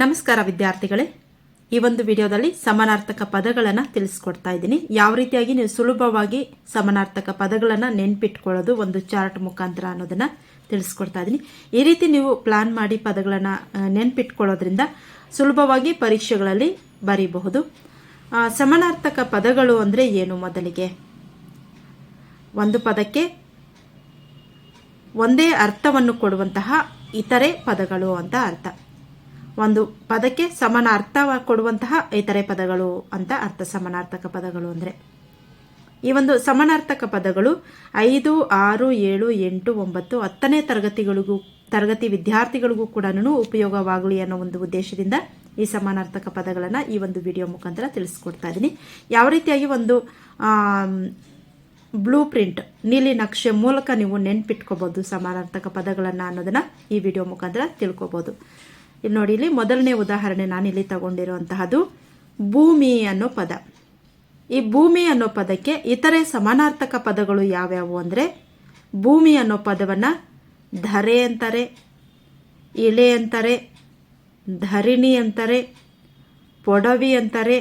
ನಮಸ್ಕಾರ ವಿದ್ಯಾರ್ಥಿಗಳೇ. ಈ ಒಂದು ವಿಡಿಯೋದಲ್ಲಿ ಸಮಾನಾರ್ಥಕ ಪದಗಳನ್ನು ತಿಳಿಸ್ಕೊಡ್ತಾ ಇದ್ದೀನಿ. ಯಾವ ರೀತಿಯಾಗಿ ನೀವು ಸುಲಭವಾಗಿ ಸಮಾನಾರ್ಥಕ ಪದಗಳನ್ನು ನೆನ್ಪಿಟ್ಕೊಳ್ಳೋದು ಒಂದು ಚಾರ್ಟ್ ಮುಖಾಂತರ ಅನ್ನೋದನ್ನು ತಿಳಿಸ್ಕೊಡ್ತಾ ಇದ್ದೀನಿ. ಈ ರೀತಿ ನೀವು ಪ್ಲಾನ್ ಮಾಡಿ ಪದಗಳನ್ನು ನೆನ್ಪಿಟ್ಕೊಳ್ಳೋದ್ರಿಂದ ಸುಲಭವಾಗಿ ಪರೀಕ್ಷೆಗಳಲ್ಲಿ ಬರೀಬಹುದು. ಸಮಾನಾರ್ಥಕ ಪದಗಳು ಅಂದರೆ ಏನು ಮೊದಲಿಗೆ? ಒಂದು ಪದಕ್ಕೆ ಒಂದೇ ಅರ್ಥವನ್ನು ಕೊಡುವಂತಹ ಇತರೆ ಪದಗಳು ಅಂತ ಅರ್ಥ. ಒಂದು ಪದಕ್ಕೆ ಸಮಾನ ಅರ್ಥ ಕೊಡುವಂತಹ ಇತರೆ ಪದಗಳು ಅಂತ ಅರ್ಥ ಸಮಾನಾರ್ಥಕ ಪದಗಳು ಅಂದರೆ. ಈ ಒಂದು ಸಮಾನಾರ್ಥಕ ಪದಗಳು ಐದು, ಆರು, ಏಳು, ಎಂಟು, ಒಂಬತ್ತು, ಹತ್ತನೇ ತರಗತಿಗಳಿಗೂ, ತರಗತಿ ವಿದ್ಯಾರ್ಥಿಗಳಿಗೂ ಕೂಡ ಉಪಯೋಗವಾಗಲಿ ಅನ್ನೋ ಒಂದು ಉದ್ದೇಶದಿಂದ ಈ ಸಮಾನಾರ್ಥಕ ಪದಗಳನ್ನು ಈ ಒಂದು ವಿಡಿಯೋ ಮುಖಾಂತರ ತಿಳಿಸ್ಕೊಡ್ತಾ ಇದ್ದೀನಿ ಯಾವ ರೀತಿಯಾಗಿ ಒಂದು ಬ್ಲೂ ಪ್ರಿಂಟ್, ನೀಲಿ ನಕ್ಷೆ ಮೂಲಕ ನೀವು ನೆನ್ಪಿಟ್ಕೋಬೋದು ಸಮಾನಾರ್ಥಕ ಪದಗಳನ್ನು ಅನ್ನೋದನ್ನ ಈ ವಿಡಿಯೋ ಮುಖಾಂತರ ತಿಳ್ಕೊಬಹುದು ಇಲ್ಲಿ ನೋಡಿ, ಇಲ್ಲಿ ಮೊದಲನೇ ಉದಾಹರಣೆ ನಾನಿಲ್ಲಿ ತಗೊಂಡಿರುವಂತಹದ್ದು, ಭೂಮಿ ಅನ್ನೋ ಪದ. ಈ ಭೂಮಿ ಅನ್ನೋ ಪದಕ್ಕೆ ಇತರೆ ಸಮಾನಾರ್ಥಕ ಪದಗಳು ಯಾವ್ಯಾವು ಅಂದರೆ, ಭೂಮಿ ಅನ್ನೋ ಪದವನ್ನು ಧರೆ ಅಂತಾರೆ, ಇಳೆ ಅಂತಾರೆ, ಧರಣಿ ಅಂತಾರೆ, ಪೊಡವಿ ಅಂತಾರೆ,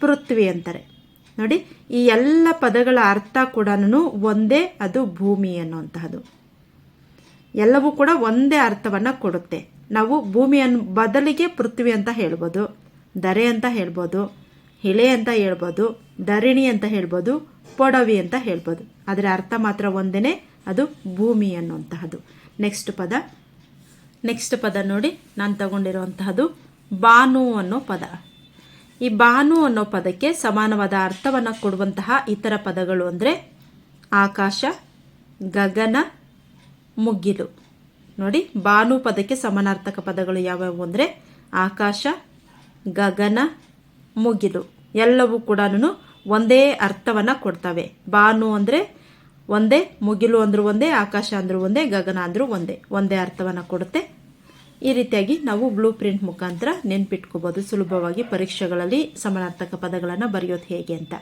ಪೃಥ್ವಿ ಅಂತಾರೆ. ನೋಡಿ, ಈ ಎಲ್ಲ ಪದಗಳ ಅರ್ಥ ಕೂಡ ಒಂದೇ, ಅದು ಭೂಮಿ ಅನ್ನುವಂತಹದ್ದು. ಎಲ್ಲವೂ ಕೂಡ ಒಂದೇ ಅರ್ಥವನ್ನು ಕೊಡುತ್ತೆ. ನಾವು ಭೂಮಿಯನ್ನು ಬದಲಿಗೆ ಪೃಥ್ವಿ ಅಂತ ಹೇಳ್ಬೋದು, ದರೆ ಅಂತ ಹೇಳ್ಬೋದು ಹಿಳೆ ಅಂತ ಹೇಳ್ಬೋದು, ಧರಣಿ ಅಂತ ಹೇಳ್ಬೋದು, ಪೊಡವಿ ಅಂತ ಹೇಳ್ಬೋದು. ಅದರ ಅರ್ಥ ಮಾತ್ರ ಒಂದೇ ಅದು ಭೂಮಿ ಅನ್ನುವಂತಹದ್ದು. ನೆಕ್ಸ್ಟ್ ಪದ. ನೆಕ್ಸ್ಟ್ ಪದ ನೋಡಿ, ನಾನು ತಗೊಂಡಿರುವಂತಹದ್ದು ಬಾನು ಅನ್ನೋ ಪದ. ಈ ಬಾನು ಅನ್ನೋ ಪದಕ್ಕೆ ಸಮಾನವಾದ ಅರ್ಥವನ್ನು ಕೊಡುವಂತಹ ಇತರ ಪದಗಳು ಅಂದರೆ ಆಕಾಶ, ಗಗನ ಮುಗ್ಗಿಲು ನೋಡಿ, ಬಾನು ಪದಕ್ಕೆ ಸಮಾನಾರ್ಥಕ ಪದಗಳು ಯಾವ್ಯಾವು ಅಂದರೆ ಆಕಾಶ, ಗಗನ, ಮುಗಿಲು. ಎಲ್ಲವೂ ಕೂಡ ಒಂದೇ ಅರ್ಥವನ್ನು ಕೊಡ್ತವೆ. ಬಾನು ಅಂದರೆ ಒಂದೇ, ಮುಗಿಲು ಅಂದ್ರೂ ಒಂದೇ, ಆಕಾಶ ಅಂದ್ರೂ ಒಂದೇ, ಗಗನ ಅಂದ್ರೂ ಒಂದೇ. ಒಂದೇ ಅರ್ಥವನ್ನು ಕೊಡುತ್ತೆ. ಈ ರೀತಿಯಾಗಿ ನಾವು ಬ್ಲೂ ಪ್ರಿಂಟ್ ಮುಖಾಂತರ ನೆನ್ಪಿಟ್ಕೋಬೋದು ಸುಲಭವಾಗಿ ಪರೀಕ್ಷೆಗಳಲ್ಲಿ ಸಮಾನಾರ್ಥಕ ಪದಗಳನ್ನು ಬರೆಯೋದು ಹೇಗೆ ಅಂತ.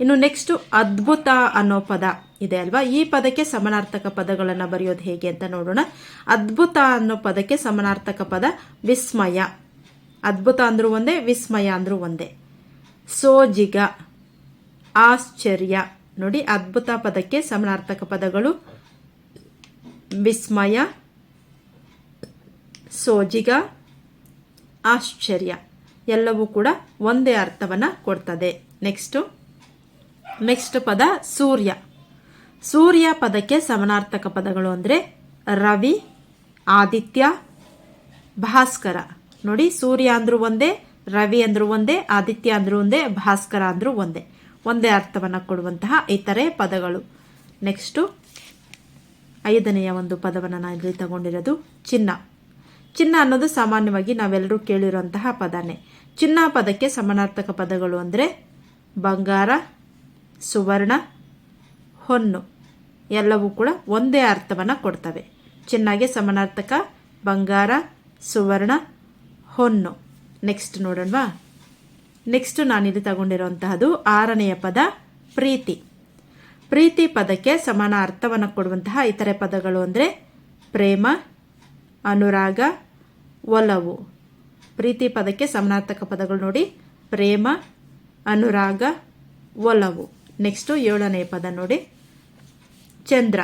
ಇನ್ನು ನೆಕ್ಸ್ಟ್ ಅದ್ಭುತ ಅನ್ನೋ ಪದ ಇದೆ ಅಲ್ವಾ? ಈ ಪದಕ್ಕೆ ಸಮಾನಾರ್ಥಕ ಪದಗಳನ್ನು ಬರೆಯೋದು ಹೇಗೆ ಅಂತ ನೋಡೋಣ. ಅದ್ಭುತ ಅನ್ನೋ ಪದಕ್ಕೆ ಸಮಾನಾರ್ಥಕ ಪದ ವಿಸ್ಮಯ. ಅದ್ಭುತ ಅಂದರೂ ಒಂದೇ, ವಿಸ್ಮಯ ಅಂದರೂ ಒಂದೇ. ಸೋಜಿಗ, ಆಶ್ಚರ್ಯ. ನೋಡಿ, ಅದ್ಭುತ ಪದಕ್ಕೆ ಸಮಾನಾರ್ಥಕ ಪದಗಳು ವಿಸ್ಮಯ ಸೋಜಿಗ, ಆಶ್ಚರ್ಯ. ಎಲ್ಲವೂ ಕೂಡ ಒಂದೇ ಅರ್ಥವನ್ನು ಕೊಡ್ತದೆ. ನೆಕ್ಸ್ಟು ನೆಕ್ಸ್ಟ್ ಪದ ಸೂರ್ಯ. ಸೂರ್ಯ ಪದಕ್ಕೆ ಸಮನಾರ್ಥಕ ಪದಗಳು ಅಂದರೆ ರವಿ, ಆದಿತ್ಯ, ಭಾಸ್ಕರ. ನೋಡಿ, ಸೂರ್ಯ ಅಂದರೂ ಒಂದೇ, ರವಿ ಅಂದರೂ ಒಂದೇ, ಆದಿತ್ಯ ಅಂದರೂ ಒಂದೇ, ಭಾಸ್ಕರ ಅಂದರೂ ಒಂದೇ. ಒಂದೇ ಅರ್ಥವನ್ನು ಕೊಡುವಂತಹ ಇತರೆ ಪದಗಳು. ನೆಕ್ಸ್ಟು ಐದನೆಯ ಒಂದು ಪದವನ್ನು ನಾನು ಇಲ್ಲಿ ತಗೊಂಡಿರೋದು ಚಿನ್ನ. ಚಿನ್ನ ಅನ್ನೋದು ಸಾಮಾನ್ಯವಾಗಿ ನಾವೆಲ್ಲರೂ ಕೇಳಿರುವಂತಹ ಪದನೇ. ಚಿನ್ನ ಪದಕ್ಕೆ ಸಮಾನಾರ್ಥಕ ಪದಗಳು ಅಂದರೆ ಬಂಗಾರ, ಸುವರ್ಣ, ಹೊನ್ನು. ಎಲ್ಲವೂ ಕೂಡ ಒಂದೇ ಅರ್ಥವನ್ನು ಕೊಡ್ತವೆ. ಚಿನ್ನಗೆ ಸಮಾನಾರ್ಥಕ ಬಂಗಾರ, ಸುವರ್ಣ, ಹೊನ್ನು. ನೆಕ್ಸ್ಟ್ ನೋಡೋಣವಾ? ನೆಕ್ಸ್ಟ್ ನಾನಿಲ್ಲಿ ತಗೊಂಡಿರುವಂತಹದ್ದು ಆರನೆಯ ಪದ ಪ್ರೀತಿ. ಪ್ರೀತಿ ಪದಕ್ಕೆ ಸಮಾನ ಅರ್ಥವನ್ನು ಕೊಡುವಂತಹ ಇತರೆ ಪದಗಳು ಅಂದರೆ ಪ್ರೇಮ ಅನುರಾಗ, ಒಲವು. ಪ್ರೀತಿ ಪದಕ್ಕೆ ಸಮನಾರ್ಥಕ ಪದಗಳು ನೋಡಿ. ಪ್ರೇಮ, ಅನುರಾಗ, ಒಲವು. ನೆಕ್ಸ್ಟು ಏಳನೇ ಪದ ನೋಡಿ. ಚಂದ್ರ.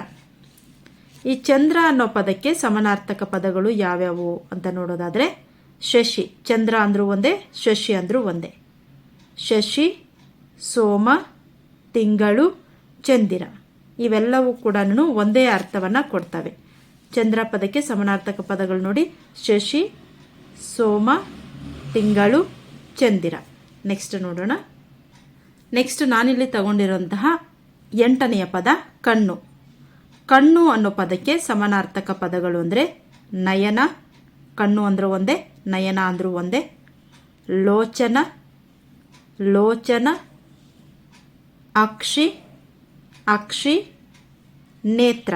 ಈ ಚಂದ್ರ ಅನ್ನೋ ಪದಕ್ಕೆ ಸಮನಾರ್ಥಕ ಪದಗಳು ಯಾವ್ಯಾವು ಅಂತ ನೋಡೋದಾದರೆ, ಶಶಿ. ಚಂದ್ರ ಅಂದರೂ ಒಂದೇ, ಶಶಿ ಅಂದರೂ ಒಂದೇ. ಶಶಿ, ಸೋಮ, ತಿಂಗಳು, ಚಂದಿರ. ಇವೆಲ್ಲವೂ ಕೂಡ ಒಂದೇ ಅರ್ಥವನ್ನು ಕೊಡ್ತವೆ. ಚಂದ್ರ ಪದಕ್ಕೆ ಸಮನಾರ್ಥಕ ಪದಗಳು ನೋಡಿ. ಶಶಿ, ಸೋಮ, ತಿಂಗಳು, ಚಂದಿರ. ನೆಕ್ಸ್ಟ್ ನೋಡೋಣ. ನೆಕ್ಸ್ಟ್ ನಾನಿಲ್ಲಿ ತಗೊಂಡಿರುವಂತಹ ಎಂಟನೆಯ ಪದ, ಕಣ್ಣು. ಕಣ್ಣು ಅನ್ನೋ ಪದಕ್ಕೆ ಸಮನಾರ್ಥಕ ಪದಗಳು ಅಂದರೆ ನಯನ, ಕಣ್ಣು ಅಂದರೂ ಒಂದೇ, ನಯನ ಅಂದರೂ ಒಂದೇ. ಲೋಚನ ಲೋಚನ, ಅಕ್ಷಿ ಅಕ್ಷಿ, ನೇತ್ರ.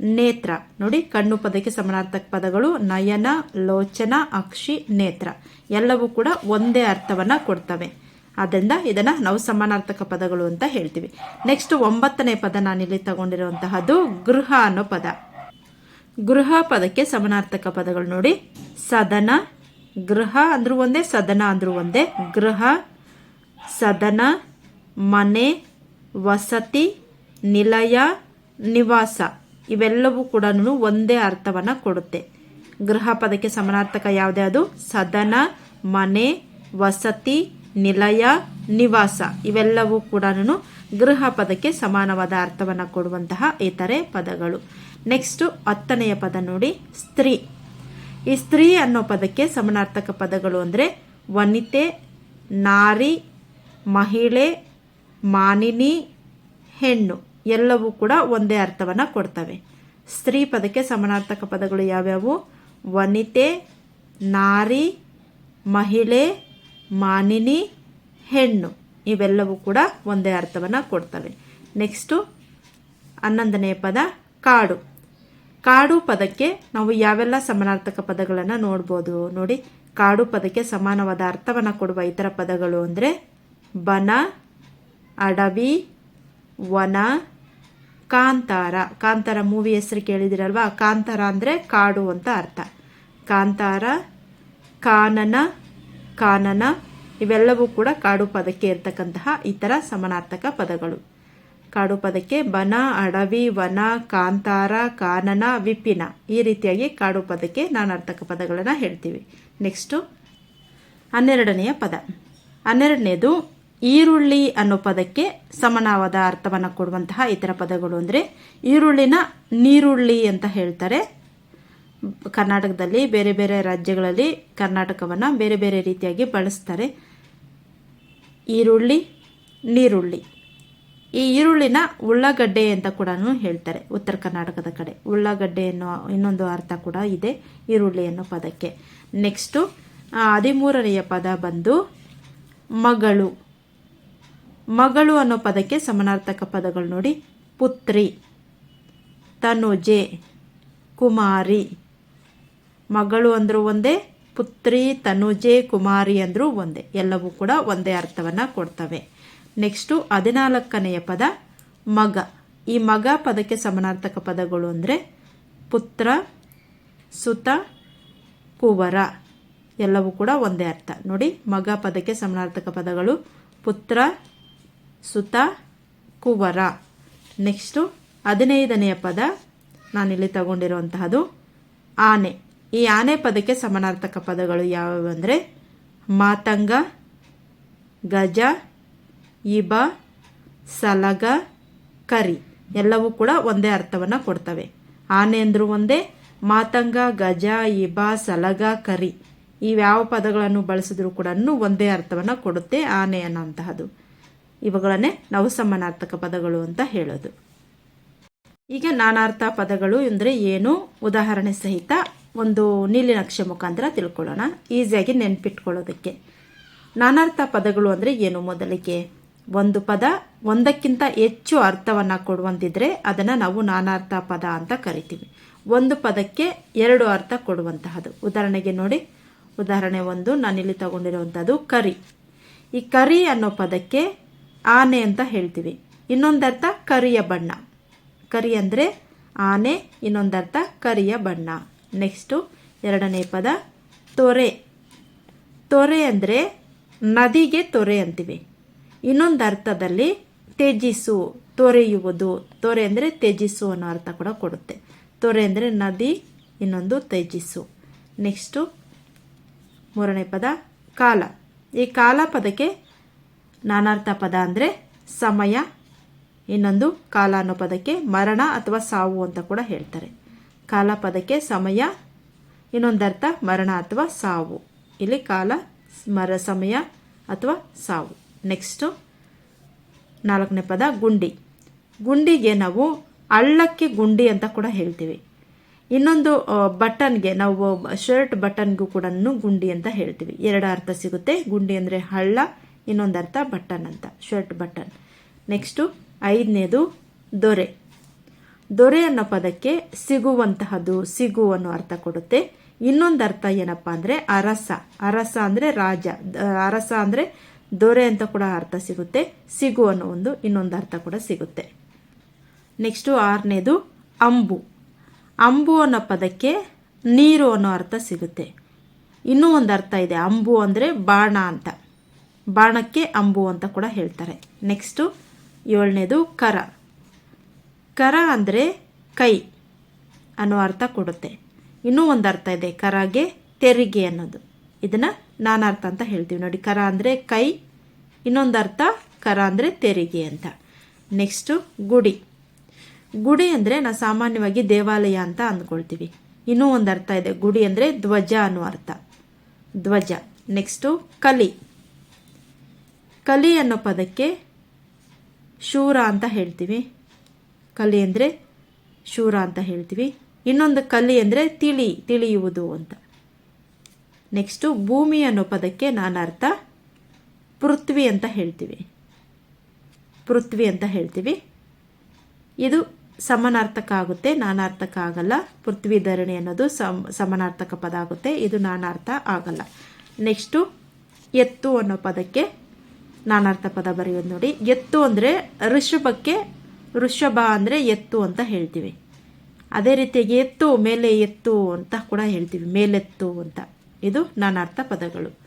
ನೇತ್ರ. ನೋಡಿ, ಕಣ್ಣು ಪದಕ್ಕೆ ಸಮಾನಾರ್ಥಕ ಪದಗಳು ನಯನ, ಲೋಚನ, ಅಕ್ಷಿ, ನೇತ್ರ. ಎಲ್ಲವೂ ಕೂಡ ಒಂದೇ ಅರ್ಥವನ್ನು ಕೊಡ್ತವೆ. ಆದ್ದರಿಂದ ಇದನ್ನು ನಾವು ಸಮಾನಾರ್ಥಕ ಪದಗಳು ಅಂತ ಹೇಳ್ತೀವಿ. ನೆಕ್ಸ್ಟ್ ಒಂಬತ್ತನೇ ಪದ ನಾನಿಲ್ಲಿ ತಗೊಂಡಿರುವಂತಹದ್ದು ಗೃಹ ಅನ್ನೋ ಪದ. ಗೃಹ ಪದಕ್ಕೆ ಸಮಾನಾರ್ಥಕ ಪದಗಳು ನೋಡಿ. ಸದನ, ಗೃಹ ಅಂದ್ರೂ ಒಂದೇ, ಸದನ ಅಂದ್ರೂ ಒಂದೇ. ಗೃಹ, ಸದನ, ಮನೆ, ವಸತಿ, ನಿಲಯ, ನಿವಾಸ. ಇವೆಲ್ಲವೂ ಕೂಡ ಒಂದೇ ಅರ್ಥವನ್ನು ಕೊಡುತ್ತೆ. ಗೃಹ ಪದಕ್ಕೆ ಸಮಾನಾರ್ಥಕ ಯಾವುದೇ ಅದು? ಸದನ, ಮನೆ, ವಸತಿ, ನಿಲಯ, ನಿವಾಸ. ಇವೆಲ್ಲವೂ ಕೂಡ ಗೃಹ ಪದಕ್ಕೆ ಸಮಾನವಾದ ಅರ್ಥವನ್ನು ಕೊಡುವಂತಹ ಇತರೆ ಪದಗಳು. ನೆಕ್ಸ್ಟು ಹತ್ತನೆಯ ಪದ ನೋಡಿ, ಸ್ತ್ರೀ. ಈ ಸ್ತ್ರೀ ಅನ್ನೋ ಪದಕ್ಕೆ ಸಮಾನಾರ್ಥಕ ಪದಗಳು ಅಂದರೆ ವನಿತೆ, ನಾರಿ, ಮಹಿಳೆ, ಮಾನಿನಿ, ಹೆಣ್ಣು. ಎಲ್ಲವೂ ಕೂಡ ಒಂದೇ ಅರ್ಥವನ್ನು ಕೊಡ್ತವೆ. ಸ್ತ್ರೀ ಪದಕ್ಕೆ ಸಮಾನಾರ್ಥಕ ಪದಗಳು ಯಾವ್ಯಾವು? ವನಿತೆ, ನಾರಿ, ಮಹಿಳೆ, ಮಾನಿನಿ, ಹೆಣ್ಣು. ಇವೆಲ್ಲವೂ ಕೂಡ ಒಂದೇ ಅರ್ಥವನ್ನು ಕೊಡ್ತವೆ. ನೆಕ್ಸ್ಟು ಹನ್ನೊಂದನೇ ಪದ, ಕಾಡು. ಕಾಡು ಪದಕ್ಕೆ ನಾವು ಯಾವೆಲ್ಲ ಸಮಾನಾರ್ಥಕ ಪದಗಳನ್ನು ನೋಡ್ಬೋದು ನೋಡಿ. ಕಾಡು ಪದಕ್ಕೆ ಸಮಾನವಾದ ಅರ್ಥವನ್ನು ಕೊಡುವ ಇತರ ಪದಗಳು ಅಂದರೆ ಬನ, ಅಡವಿ ವನ, ಕಾಂತಾರ. ಕಾಂತಾರ ಮೂವಿ ಹೆಸರು ಕೇಳಿದಿರಲ್ವಾ? ಕಾಂತಾರ ಅಂದರೆ ಕಾಡು ಅಂತ ಅರ್ಥ. ಕಾಂತಾರ, ಕಾನನ ಕಾನನ, ಇವೆಲ್ಲವೂ ಕೂಡ ಕಾಡು ಪದಕ್ಕೆ ಇರ್ತಕ್ಕಂತಹ ಇತರ ಸಮಾನಾರ್ಥಕ ಪದಗಳು. ಕಾಡು ಪದಕ್ಕೆ ಬನ, ಅಡವಿ, ವನ, ಕಾಂತಾರ, ಕಾನನ, ವಿಪಿನ ಈ ರೀತಿಯಾಗಿ ಕಾಡು ಪದಕ್ಕೆ ನಾನಾರ್ಥಕ ಪದಗಳನ್ನು ಹೇಳ್ತೀವಿ. ನೆಕ್ಸ್ಟು ಹನ್ನೆರಡನೆಯ ಪದ. ಹನ್ನೆರಡನೇದು ಈರುಳ್ಳಿ ಅನ್ನೋ ಪದಕ್ಕೆ ಸಮಾನವಾದ ಅರ್ಥವನ್ನು ಕೊಡುವಂತಹ ಇತರ ಪದಗಳು ಅಂದರೆ ಈರುಳ್ಳಿನ ನೀರುಳ್ಳಿ ಅಂತ ಹೇಳ್ತಾರೆ. ಕರ್ನಾಟಕದಲ್ಲಿ ಬೇರೆ ಬೇರೆ ರಾಜ್ಯಗಳಲ್ಲಿ ಕರ್ನಾಟಕವನ್ನು ಬೇರೆ ಬೇರೆ ರೀತಿಯಾಗಿ ಬಳಸ್ತಾರೆ. ಈರುಳ್ಳಿ, ನೀರುಳ್ಳಿ. ಈ ಈರುಳ್ಳಿನ ಉಳ್ಳಾಗಡ್ಡೆ ಅಂತ ಕೂಡ ಹೇಳ್ತಾರೆ ಉತ್ತರ ಕರ್ನಾಟಕದ ಕಡೆ. ಉಳ್ಳಾಗಡ್ಡೆ ಅನ್ನೋ ಇನ್ನೊಂದು ಅರ್ಥ ಕೂಡ ಇದೆ ಈರುಳ್ಳಿ ಅನ್ನೋ ಪದಕ್ಕೆ. ನೆಕ್ಸ್ಟು ಹದಿಮೂರನೆಯ ಪದ ಬಂದು ಮಗಳು. ಮಗಳು ಅನ್ನೋ ಪದಕ್ಕೆ ಸಮಾನಾರ್ಥಕ ಪದಗಳು ನೋಡಿ. ಪುತ್ರಿ, ತನುಜೆ, ಕುಮಾರಿ. ಮಗಳು ಅಂದರೂ ಒಂದೇ, ಪುತ್ರಿ, ತನುಜೆ, ಕುಮಾರಿ ಅಂದರೂ ಒಂದೇ. ಎಲ್ಲವೂ ಕೂಡ ಒಂದೇ ಅರ್ಥವನ್ನು ಕೊಡ್ತವೆ. ನೆಕ್ಸ್ಟು ಹದಿನಾಲ್ಕನೆಯ ಪದ, ಮಗ. ಈ ಮಗ ಪದಕ್ಕೆ ಸಮಾನಾರ್ಥಕ ಪದಗಳು ಅಂದರೆ ಪುತ್ರ, ಸುತ, ಕುವರ. ಎಲ್ಲವೂ ಕೂಡ ಒಂದೇ ಅರ್ಥ. ನೋಡಿ, ಮಗ ಪದಕ್ಕೆ ಸಮಾನಾರ್ಥಕ ಪದಗಳು ಪುತ್ರ ಸುತ ಕುವರ. ನೆಕ್ಸ್ಟು ಹದಿನೈದನೆಯ ಪದ. ನಾನಿಲ್ಲಿ ತಗೊಂಡಿರುವಂತಹದ್ದು ಆನೆ. ಈ ಆನೆ ಪದಕ್ಕೆ ಸಮಾನಾರ್ಥಕ ಪದಗಳು ಯಾವ್ಯಾವು ಅಂದರೆ ಮಾತಂಗ, ಗಜ, ಇಬ, ಸಲಗ, ಕರಿ. ಎಲ್ಲವೂ ಕೂಡ ಒಂದೇ ಅರ್ಥವನ್ನು ಕೊಡ್ತವೆ. ಆನೆ ಅಂದರೂ ಒಂದೇ, ಮಾತಂಗ, ಗಜ, ಇಬ, ಸಲಗ, ಕರಿ. ಇವ್ಯಾವ ಪದಗಳನ್ನು ಬಳಸಿದ್ರೂ ಕೂಡ ಒಂದೇ ಅರ್ಥವನ್ನು ಕೊಡುತ್ತೆ ಆನೆ ಅನ್ನೋಂತಹದ್ದು ಇವುಗಳನ್ನೇ ನಾವು ಸಮಾನಾರ್ಥಕ ಪದಗಳು ಅಂತ ಹೇಳೋದು. ಈಗ ನಾನಾರ್ಥ ಪದಗಳು ಅಂದರೆ ಏನು? ಉದಾಹರಣೆ ಸಹಿತ ಒಂದು ನೀಲಿ ನಕ್ಷೆ ಮುಖಾಂತರ ತಿಳ್ಕೊಳ್ಳೋಣ. ಈಸಿಯಾಗಿ ನೆನ್ಪಿಟ್ಕೊಳ್ಳೋದಕ್ಕೆ. ನಾನಾರ್ಥ ಪದಗಳು ಅಂದರೆ ಏನು ಮೊದಲಿಗೆ? ಒಂದು ಪದ ಒಂದಕ್ಕಿಂತ ಹೆಚ್ಚು ಅರ್ಥವನ್ನು ಕೊಡುವಂತಿದ್ರೆ ಅದನ್ನು ನಾವು ನಾನಾರ್ಥ ಪದ ಅಂತ ಕರಿತೀವಿ. ಒಂದು ಪದಕ್ಕೆ ಎರಡು ಅರ್ಥ ಕೊಡುವಂತಹದ್ದು. ಉದಾಹರಣೆಗೆ ನೋಡಿ. ಉದಾಹರಣೆ ಒಂದು, ನಾನಿಲ್ಲಿ ತಗೊಂಡಿರುವಂಥದ್ದು ಕರಿ. ಈ ಕರಿ ಅನ್ನೋ ಪದಕ್ಕೆ ಆನೆ ಅಂತ ಹೇಳ್ತೀವಿ. ಇನ್ನೊಂದರ್ಥ ಕರಿಯ ಬಣ್ಣ. ಕರಿ ಅಂದರೆ ಆನೆ, ಇನ್ನೊಂದರ್ಥ ಕರಿಯ ಬಣ್ಣ. ನೆಕ್ಸ್ಟು ಎರಡನೇ ಪದ ತೊರೆ. ತೊರೆ ಅಂದರೆ ನದಿಗೆ ತೊರೆ ಅಂತೀವಿ. ಇನ್ನೊಂದು ಅರ್ಥದಲ್ಲಿ ತ್ಯಜಿಸು, ತೊರೆಯುವುದು. ತೊರೆ ಅಂದರೆ ತ್ಯಜಿಸು ಅನ್ನೋ ಅರ್ಥ ಕೂಡ ಕೊಡುತ್ತೆ. ತೊರೆ ಅಂದರೆ ನದಿ, ಇನ್ನೊಂದು ತ್ಯಜಿಸು. ನೆಕ್ಸ್ಟು ಮೂರನೇ ಪದ ಕಾಲ. ಈ ಕಾಲ ಪದಕ್ಕೆ ನಾನಾರ್ಥ ಪದ ಅಂದರೆ ಸಮಯ, ಇನ್ನೊಂದು ಕಾಲ ಅನ್ನೋ ಪದಕ್ಕೆ ಮರಣ ಅಥವಾ ಸಾವು ಅಂತ ಕೂಡ ಹೇಳ್ತಾರೆ. ಕಾಲ ಪದಕ್ಕೆ ಸಮಯ, ಇನ್ನೊಂದರ್ಥ ಮರಣ ಅಥವಾ ಸಾವು. ಇಲ್ಲಿ ಕಾಲ, ಮರ, ಸಮಯ ಅಥವಾ ಸಾವು. ನೆಕ್ಸ್ಟು ನಾಲ್ಕನೇ ಪದ, ಗುಂಡಿ. ಗುಂಡಿಗೆ ನಾವು ಹಳ್ಳಕ್ಕೆ ಗುಂಡಿ ಅಂತ ಕೂಡ ಹೇಳ್ತೀವಿ. ಇನ್ನೊಂದು ಬಟನ್ಗೆ ನಾವು ಶರ್ಟ್ ಬಟನ್ಗೂ ಕೂಡ ಗುಂಡಿ ಅಂತ ಹೇಳ್ತೀವಿ. ಎರಡು ಅರ್ಥ ಸಿಗುತ್ತೆ. ಗುಂಡಿ ಅಂದರೆ ಹಳ್ಳ ಇನ್ನೊಂದು ಅರ್ಥ, ಬಟನ್ ಅಂತ, ಶರ್ಟ್ ಬಟನ್. ನೆಕ್ಸ್ಟು ಐದನೇದು ದೊರೆ. ದೊರೆ ಅನ್ನೋ ಪದಕ್ಕೆ ಸಿಗುವಂತಹದ್ದು, ಸಿಗು ಅನ್ನೋ ಅರ್ಥ ಕೊಡುತ್ತೆ. ಇನ್ನೊಂದು ಅರ್ಥ ಏನಪ್ಪ ಅಂದರೆ ಅರಸ. ಅರಸ ಅಂದರೆ ರಾಜ. ಅರಸ ಅಂದರೆ ದೊರೆ ಅಂತ ಕೂಡ ಅರ್ಥ ಸಿಗುತ್ತೆ. ಸಿಗು ಅನ್ನೋ ಒಂದು ಇನ್ನೊಂದು ಅರ್ಥ ಕೂಡ ಸಿಗುತ್ತೆ. ನೆಕ್ಸ್ಟು ಆರನೇದು ಅಂಬು. ಅಂಬು ಅನ್ನೋ ಪದಕ್ಕೆ ನೀರು ಅನ್ನೋ ಅರ್ಥ ಸಿಗುತ್ತೆ. ಇನ್ನೂ ಒಂದು ಅರ್ಥ ಇದೆ. ಅಂಬು ಅಂದರೆ ಬಾಣ ಅಂತ. ಬಾಣಕ್ಕೆ ಅಂಬು ಅಂತ ಕೂಡ ಹೇಳ್ತಾರೆ. ನೆಕ್ಸ್ಟು ಏಳನೇದು ಕರ. ಕರ ಅಂದರೆ ಕೈ ಅನ್ನೋ ಅರ್ಥ ಕೊಡುತ್ತೆ. ಇನ್ನೂ ಒಂದು ಅರ್ಥ ಇದೆ, ಕರಗೆ ತೆರಿಗೆ ಅನ್ನೋದು. ಇದನ್ನು ನಾನರ್ಥ ಅಂತ ಹೇಳ್ತೀವಿ. ನೋಡಿ, ಕರ ಅಂದರೆ ಕೈ, ಇನ್ನೊಂದು ಅರ್ಥ ಕರ ಅಂದರೆ ತೆರಿಗೆ ಅಂತ. ನೆಕ್ಸ್ಟು ಗುಡಿ. ಗುಡಿ ಅಂದರೆ ನಾವು ಸಾಮಾನ್ಯವಾಗಿ ದೇವಾಲಯ ಅಂತ ಅಂದ್ಕೊಳ್ತೀವಿ. ಇನ್ನೂ ಒಂದು ಅರ್ಥ ಇದೆ. ಗುಡಿ ಅಂದರೆ ಧ್ವಜ ಅನ್ನೋ ಅರ್ಥ. ಧ್ವಜ. ನೆಕ್ಸ್ಟು ಕಲಿ. ಕಲಿ ಅನ್ನೋ ಪದಕ್ಕೆ ಶೂರ ಅಂತ ಹೇಳ್ತೀವಿ. ಕಲಿ ಅಂದರೆ ಶೂರ ಅಂತ ಹೇಳ್ತೀವಿ. ಇನ್ನೊಂದು ಕಲಿ ಅಂದರೆ ತಿಳಿ, ತಿಳಿಯುವುದು ಅಂತ. ನೆಕ್ಸ್ಟು ಭೂಮಿ ಅನ್ನೋ ಪದಕ್ಕೆ ನಾನು ಅರ್ಥ ಪೃಥ್ವಿ ಅಂತ ಹೇಳ್ತೀವಿ. ಪೃಥ್ವಿ ಅಂತ ಹೇಳ್ತೀವಿ. ಇದು ಸಮಾನಾರ್ಥಕ ಆಗುತ್ತೆ, ನಾನಾರ್ಥಕ ಆಗಲ್ಲ. ಪೃಥ್ವಿ ಧರಣಿ ಅನ್ನೋದು ಸಮ, ಸಮಾನಾರ್ಥಕ ಪದ ಆಗುತ್ತೆ, ಇದು ನಾನಾರ್ಥ ಆಗಲ್ಲ. ನೆಕ್ಸ್ಟು ಎತ್ತು ಅನ್ನೋ ಪದಕ್ಕೆ ನಾನಾರ್ಥ ಪದ ಬರೆಯೋದು ನೋಡಿ. ಎತ್ತು ಅಂದರೆ ಋಷಭಕ್ಕೆ ಋಷಭ ಅಂದರೆ ಎತ್ತು ಅಂತ ಹೇಳ್ತೀವಿ. ಅದೇ ರೀತಿಯಾಗಿ ಎತ್ತು, ಮೇಲೆ ಎತ್ತು ಅಂತ ಕೂಡ ಹೇಳ್ತೀವಿ. ಮೇಲೆತ್ತು ಅಂತ. ಇದು ನಾನಾರ್ಥ ಪದಗಳು.